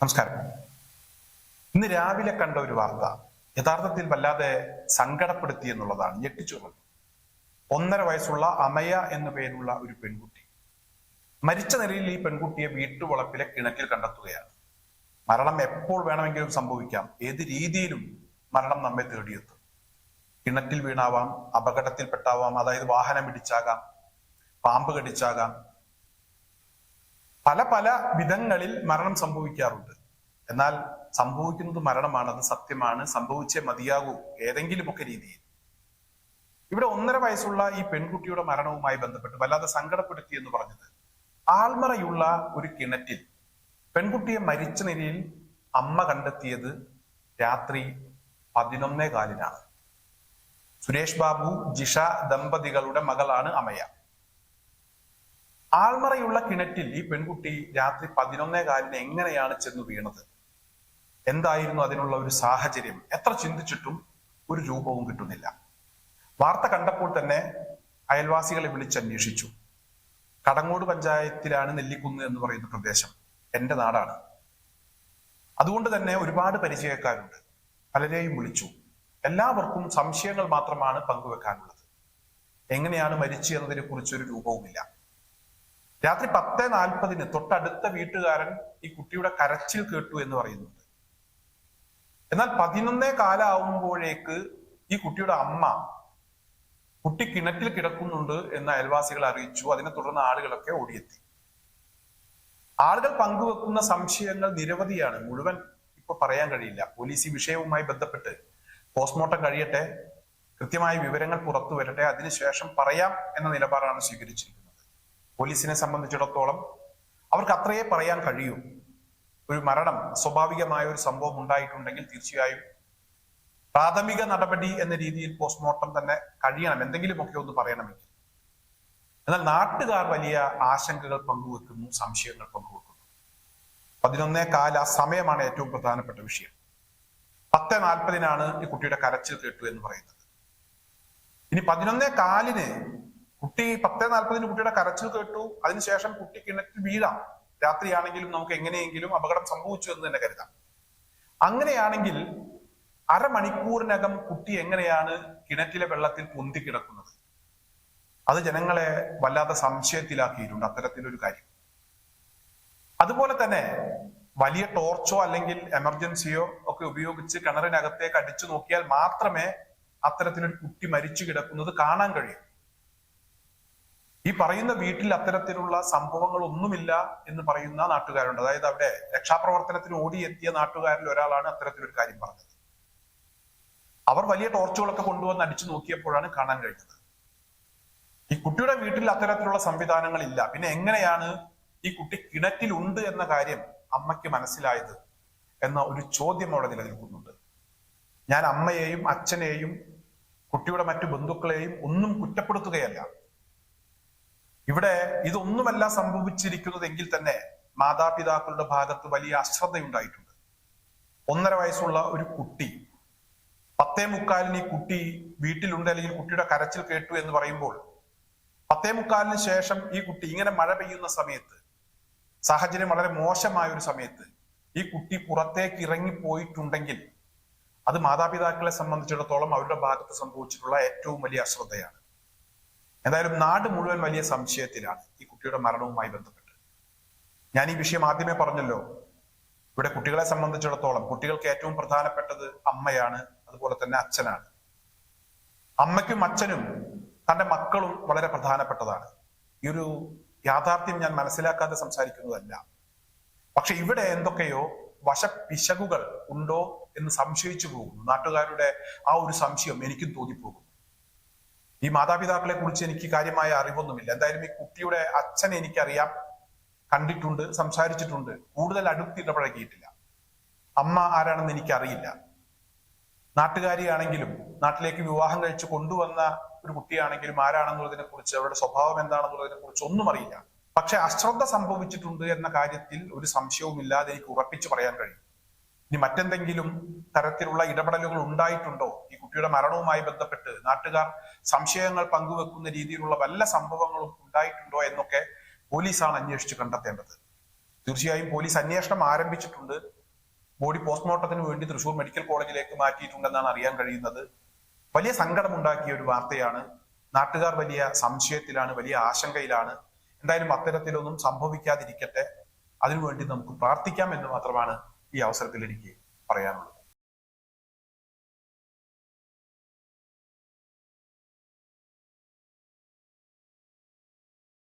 നമസ്കാരം. ഇന്ന് രാവിലെ കണ്ട ഒരു വാർത്ത യഥാർത്ഥത്തിൽ വല്ലാതെ സങ്കടപ്പെടുത്തി എന്നുള്ളതാണ് ഞെട്ടിച്ചുള്ളത് ഒന്നര വയസ്സുള്ള അമയ എന്ന പേരുള്ള ഒരു പെൺകുട്ടി. മരിച്ച നിലയിൽ ഈ പെൺകുട്ടിയെ വീട്ടുവളപ്പിലെ കിണറ്റിൽ കണ്ടെത്തുകയാണ്. മരണം എപ്പോൾ വേണമെങ്കിലും സംഭവിക്കാം ഏത് രീതിയിലും മരണം നമ്മെ തേടിയെത്തും. കിണറ്റിൽ വീണാവാം അപകടത്തിൽപ്പെട്ടാവാം അതായത് വാഹനം ഇടിച്ചാകാം പാമ്പ് കടിച്ചാകാം പല പല വിധങ്ങളിൽ മരണം സംഭവിക്കാറുണ്ട്. എന്നാൽ സംഭവിക്കുന്നത് മരണമാണ് അത് സത്യമാണ്. സംഭവിച്ചേ മതിയാകൂ ഏതെങ്കിലുമൊക്കെ രീതിയിൽ. ഇവിടെ ഒന്നര വയസ്സുള്ള ഈ പെൺകുട്ടിയുടെ മരണവുമായി ബന്ധപ്പെട്ട് വല്ലാതെ സങ്കടപ്പെടുത്തി എന്ന് പറഞ്ഞത് ആൾമറയുള്ള ഒരു കിണറ്റിൽ പെൺകുട്ടിയെ മരിച്ച നിലയിൽ അമ്മ കണ്ടെത്തിയത് രാത്രി പതിനൊന്നേ കാലിനാണ്. സുരേഷ് ബാബു ജിഷ ദമ്പതികളുടെ മകളാണ് അമയ. ആൾമറയുള്ള കിണറ്റിൽ ഈ പെൺകുട്ടി രാത്രി പതിനൊന്നേ കാലിന് എങ്ങനെയാണ് ചെന്ന് വീണത്? എന്തായിരുന്നു അതിനുള്ള ഒരു സാഹചര്യം? എത്ര ചിന്തിച്ചിട്ടും ഒരു രൂപവും കിട്ടുന്നില്ല. വാർത്ത കണ്ടപ്പോൾ തന്നെ അയൽവാസികളെ വിളിച്ചന്വേഷിച്ചു. കടങ്ങോട് പഞ്ചായത്തിലാണ് നെല്ലിക്കുന്ന് എന്ന് പറയുന്ന പ്രദേശം എന്റെ നാടാണ്. അതുകൊണ്ട് തന്നെ ഒരുപാട് പരിചയക്കാരുണ്ട്. പലരെയും വിളിച്ചു. എല്ലാവർക്കും സംശയങ്ങൾ മാത്രമാണ് പങ്കുവെക്കാനുള്ളത്. എങ്ങനെയാണ് മരിച്ചു എന്നതിനെ കുറിച്ചൊരു രൂപവുമില്ല. രാത്രി പത്ത് നാൽപ്പതിന് തൊട്ടടുത്ത വീട്ടുകാരൻ ഈ കുട്ടിയുടെ കരച്ചിൽ കേട്ടു എന്ന് പറയുന്നുണ്ട്. എന്നാൽ പതിനൊന്നേ കാലാവുമ്പോഴേക്ക് ഈ കുട്ടിയുടെ അമ്മ കുട്ടി കിണറ്റിൽ കിടക്കുന്നുണ്ട് എന്ന് അയൽവാസികൾ അറിയിച്ചു. അതിനെ തുടർന്ന് ആളുകളൊക്കെ ഓടിയെത്തി. ആളുകൾ പങ്കുവെക്കുന്ന സംശയങ്ങൾ നിരവധിയാണ്. മുഴുവൻ ഇപ്പൊ പറയാൻ കഴിയില്ല. പോലീസ് ഈ വിഷയവുമായി ബന്ധപ്പെട്ട് പോസ്റ്റ്മോർട്ടം കഴിയട്ടെ കൃത്യമായ വിവരങ്ങൾ പുറത്തു വരട്ടെ അതിനുശേഷം പറയാം എന്ന നിലപാടാണ് സ്വീകരിച്ചിരിക്കുന്നത്. പോലീസിനെ സംബന്ധിച്ചിടത്തോളം അവർക്ക് അത്രയേ പറയാൻ കഴിയൂ. ഒരു മരണം സ്വാഭാവികമായ ഒരു സംഭവം ഉണ്ടായിട്ടുണ്ടെങ്കിൽ തീർച്ചയായും പ്രാഥമിക നടപടി എന്ന രീതിയിൽ പോസ്റ്റ്മോർട്ടം തന്നെ കഴിയണം. എന്തെങ്കിലുമൊക്കെ ഒന്ന് പറയണമെങ്കിൽ. എന്നാൽ നാട്ടുകാർ വലിയ ആശങ്കകൾ പങ്കുവെക്കുന്നു സംശയങ്ങൾ പങ്കുവെക്കുന്നു. പതിനൊന്നേ കാല സമയമാണ് ഏറ്റവും പ്രധാനപ്പെട്ട വിഷയം. പത്ത് നാൽപ്പതിനാണ് ഈ കുട്ടിയുടെ കരച്ചിൽ കേട്ടു എന്ന് പറയുന്നത്. ഇനി പതിനൊന്നേ കാലിന് കുട്ടി പത്ത് നാൽപ്പതിന് കുട്ടിയുടെ കരച്ചിൽ കേട്ടു. അതിനുശേഷം കുട്ടി കിണറ്റിൽ വീഴാം. രാത്രിയാണെങ്കിലും നമുക്ക് എങ്ങനെയെങ്കിലും അപകടം സംഭവിച്ചു എന്ന് തന്നെ കരുതാം. അങ്ങനെയാണെങ്കിൽ അരമണിക്കൂറിനകം കുട്ടി എങ്ങനെയാണ് കിണറ്റിലെ വെള്ളത്തിൽ പൊന്തി കിടക്കുന്നത്? അത് ജനങ്ങളെ വല്ലാതെ സംശയത്തിലാക്കിയിട്ടുണ്ട് അത്തരത്തിലൊരു കാര്യം. അതുപോലെ തന്നെ വലിയ ടോർച്ചോ അല്ലെങ്കിൽ എമർജൻസിയോ ഒക്കെ ഉപയോഗിച്ച് കിണറിനകത്തേക്ക് അടിച്ചു നോക്കിയാൽ മാത്രമേ അത്തരത്തിലൊരു കുട്ടി മരിച്ചു കിടക്കുന്നത് കാണാൻ കഴിയൂ. ഈ പറയുന്ന വീട്ടിൽ അത്തരത്തിലുള്ള സംഭവങ്ങൾ ഒന്നുമില്ല എന്ന് പറയുന്ന നാട്ടുകാരുണ്ട്. അതായത് അവിടെ രക്ഷാപ്രവർത്തനത്തിന് ഓടിയെത്തിയ നാട്ടുകാരിൽ ഒരാളാണ് അത്തരത്തിലൊരു കാര്യം പറഞ്ഞത്. അവർ വലിയ ടോർച്ചുകളൊക്കെ കൊണ്ടുവന്ന് അടിച്ചു നോക്കിയപ്പോഴാണ് കാണാൻ കഴിഞ്ഞത്. ഈ കുട്ടിയുടെ വീട്ടിൽ അത്തരത്തിലുള്ള സംവിധാനങ്ങൾ ഇല്ല പിന്നെ എങ്ങനെയാണ് ഈ കുട്ടി കിണറ്റിലുണ്ട് എന്ന കാര്യം അമ്മയ്ക്ക് മനസ്സിലായത് എന്ന ഒരു ചോദ്യം അവിടെ നിലനിൽക്കുന്നുണ്ട്. ഞാൻ അമ്മയെയും അച്ഛനെയും കുട്ടിയുടെ മറ്റു ബന്ധുക്കളെയും ഒന്നും കുറ്റപ്പെടുത്തുകയല്ല. ഇവിടെ ഇതൊന്നുമല്ല സംഭവിച്ചിരിക്കുന്നതെങ്കിൽ തന്നെ മാതാപിതാക്കളുടെ ഭാഗത്ത് വലിയ അശ്രദ്ധയുണ്ടായിട്ടുണ്ട്. ഒന്നര വയസ്സുള്ള ഒരു കുട്ടി പത്തേ മുക്കാലിന് ഈ കുട്ടി വീട്ടിലുണ്ട് അല്ലെങ്കിൽ കുട്ടിയുടെ കരച്ചിൽ കേട്ടു എന്ന് പറയുമ്പോൾ പത്തേ മുക്കാലിന് ശേഷം ഈ കുട്ടി ഇങ്ങനെ മഴ പെയ്യുന്ന സമയത്ത് സാഹചര്യം വളരെ മോശമായ ഒരു സമയത്ത് ഈ കുട്ടി പുറത്തേക്ക് ഇറങ്ങി പോയിട്ടുണ്ടെങ്കിൽ അത് മാതാപിതാക്കളെ സംബന്ധിച്ചിടത്തോളം അവരുടെ ഭാഗത്ത് സംഭവിച്ചിട്ടുള്ള ഏറ്റവും വലിയ അശ്രദ്ധയാണ്. എന്തായാലും നാട് മുഴുവൻ വലിയ സംശയത്തിലാണ് ഈ കുട്ടിയുടെ മരണവുമായി ബന്ധപ്പെട്ട്. ഞാൻ ഈ വിഷയം ആദ്യമേ പറഞ്ഞല്ലോ. ഇവിടെ കുട്ടികളെ സംബന്ധിച്ചിടത്തോളം കുട്ടികൾക്ക് ഏറ്റവും പ്രധാനപ്പെട്ടത് അമ്മയാണ് അതുപോലെ തന്നെ അച്ഛനാണ്. അമ്മയ്ക്കും അച്ഛനും തന്റെ മക്കളും വളരെ പ്രധാനപ്പെട്ടതാണ്. ഈ ഒരു യാഥാർത്ഥ്യം ഞാൻ മനസ്സിലാക്കാതെ സംസാരിക്കുന്നതല്ല. പക്ഷെ ഇവിടെ എന്തൊക്കെയോ വശപിശകുകൾ ഉണ്ടോ എന്ന് സംശയിച്ചു പോകുന്നു. നാട്ടുകാരുടെ ആ ഒരു സംശയം എനിക്കും തോന്നിപ്പോകുന്നു. ഈ മാതാപിതാക്കളെ കുറിച്ച് എനിക്ക് കാര്യമായ അറിവൊന്നുമില്ല. എന്തായാലും ഈ കുട്ടിയുടെ അച്ഛനെ എനിക്കറിയാം. കണ്ടിട്ടുണ്ട് സംസാരിച്ചിട്ടുണ്ട്. കൂടുതൽ അടുത്തിടപഴകിയിട്ടില്ല. അമ്മ ആരാണെന്ന് എനിക്കറിയില്ല. നാട്ടുകാരിയാണെങ്കിലും നാട്ടിലേക്ക് വിവാഹം കഴിച്ച് കൊണ്ടുവന്ന ഒരു കുട്ടിയാണെങ്കിലും ആരാണെന്നുള്ളതിനെ കുറിച്ച് അവരുടെ സ്വഭാവം എന്താണെന്നുള്ളതിനെ കുറിച്ച് ഒന്നും അറിയില്ല. പക്ഷെ അശ്രദ്ധ സംഭവിച്ചിട്ടുണ്ട് എന്ന കാര്യത്തിൽ ഒരു സംശയവും ഇല്ലാതെ എനിക്ക് ഉറപ്പിച്ചു പറയാൻ കഴിയും. ഇനി മറ്റെന്തെങ്കിലും തരത്തിലുള്ള ഇടപെടലുകൾ ഉണ്ടായിട്ടുണ്ടോ? ഈ കുട്ടിയുടെ മരണവുമായി ബന്ധപ്പെട്ട് നാട്ടുകാർ സംശയങ്ങൾ പങ്കുവെക്കുന്ന രീതിയിലുള്ള വല്ല സംഭവങ്ങളും ഉണ്ടായിട്ടുണ്ടോ എന്നൊക്കെ പോലീസാണ് അന്വേഷിച്ച് കണ്ടെത്തേണ്ടത്. തീർച്ചയായും പോലീസ് അന്വേഷണം ആരംഭിച്ചിട്ടുണ്ട്. ബോഡി പോസ്റ്റ്മോർട്ടത്തിന് വേണ്ടി തൃശൂർ മെഡിക്കൽ കോളേജിലേക്ക് മാറ്റിയിട്ടുണ്ടെന്നാണ് അറിയാൻ കഴിയുന്നത്. വലിയ സങ്കടമുണ്ടാക്കിയ ഒരു വാർത്തയാണ്. നാട്ടുകാർ വലിയ സംശയത്തിലാണ് വലിയ ആശങ്കയിലാണ്. എന്തായാലും അത്തരത്തിലൊന്നും സംഭവിക്കാതിരിക്കട്ടെ. അതിനുവേണ്ടി നമുക്ക് പ്രാർത്ഥിക്കാം എന്ന് മാത്രമാണ് ഈ അവസരത്തിൽ എനിക്ക് പറയാനുള്ളത്.